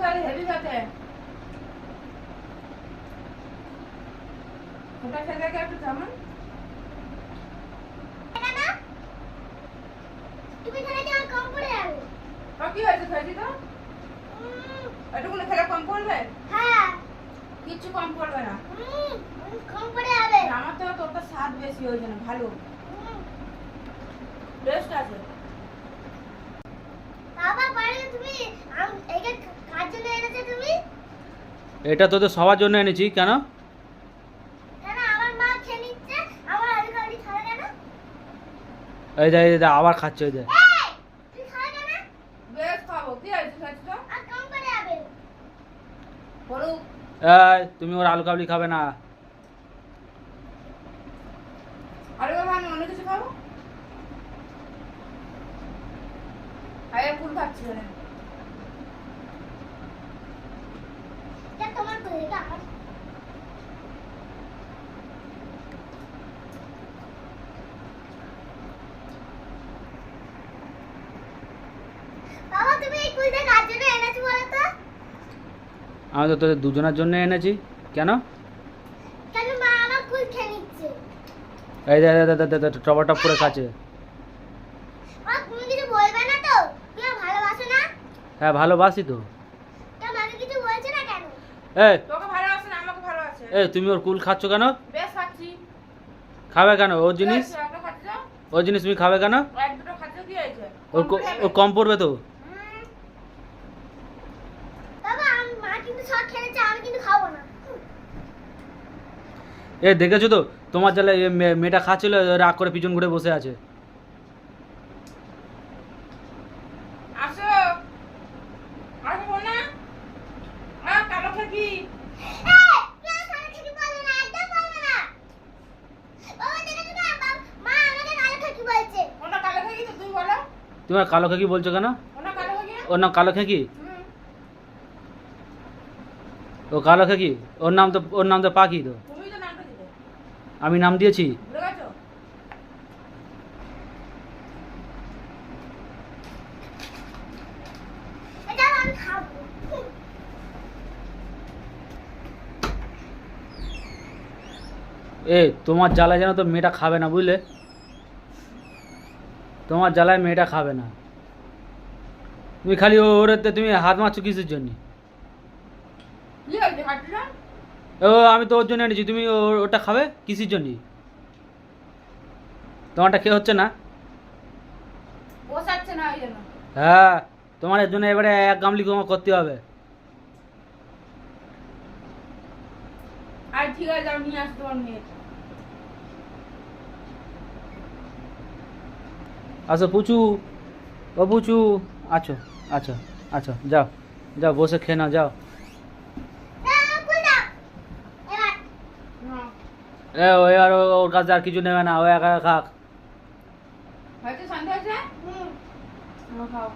খালি হেভি খেতে ওটা খেতে গিয়ে একটু যেমন না কি তো হয়েছে খেয়েছি তো? এটুকুনি খেলে কম পড়বে? হ্যাঁ। কিচ্ছু কম পড়বে না। কম পড়ে যাবে। আমার থেকে তোরটা স্বাদ বেশি ওই জন্য ভালো। টেস্ট আছে। বাবা বাড়ি তুমি আম- এইটা কার জন্য এনেছো তুমি এটা তোদের সবার জন্য এনেছি কেন? এই যে এই যে আবার খাচ্ছে ওই এই তুমি ওর আলু কাবলি খাবে না। আরে বাবা আমি অন্য কিছু খাব? আরে ফুল খাচ্ছি ওখানে এটা তোমার করে এটা আমার বাবা তুমি এই কুলটা কার জন্য এনেছো বলো তো আমি তো তোদের দুজনের জন্য এনেছি। কেন? এই যে, এই যে, টপা টপ করে কিছু হ্যাঁ ভালোবাসি তা মাকে কিছু বলছে না কেন এই। তোকে ভালোবাসে না আমাকে ভালোবাসে এই তুমি ওর কুল খাচ্ছ কেন? খাবে কেন? ওর জিনিস? ওর জিনিস তুমি খাবে কেন? ওর ওর কম পড়বে তো। এ দেখেছ তো? তোমার জ্বালা এ মেয়েটা খাচ্ছিল রাগ করে পিছন ঘুরে বসে আছে আসো আসো বল না আ কালো খাকি এই, তুই আমার কানে খাকি বলবে না, একদম বলবে না। বাবা, দেখেছ তো, বাবা- মা আমাকে কানে খাকি বলছে। ওটা কালো খাকি তো তুমি বলো তোমার কালো খাকি বলছো কেন? ওর নাম কালো খেকি? ও কালো খেকি? ওর নাম তো ওর নাম তো পাখি তো। আমি নাম দিয়েছি ভুলে গেছো এটা আমি খাব। এ তোমার জ্বালায় যেন তো মেয়েটা খাবে না বুঝলে? তোমার জ্বালায় মেয়েটা খাবে না। তুমি খালি ওর তুমি হাত মারছো কিসের জন্য? কি ও আমি তো ওর জন্য এনেছি তুমি ও- ওটা খাবে কিসের জন্য? তোমারটা খেয়ে হচ্ছে না? হ্যাঁ তোমার এর জন্য এবারে এক গামলি তোমার করতে হবে। আর ঠিক আছে যাও নিয়ে আসো তোমার মেয়ে। আচ্ছা পুচু। ও পুচু আছো আচ্ছা আচ্ছা যাও যাও বসে খেয়ে নাও যাও। হ্যাঁ ওই আর ওর কাছে আর কিছু নেবে না ও একা একা খাক। হয়েছে শান্তি হয়েছে? হ্যাঁ, খাও।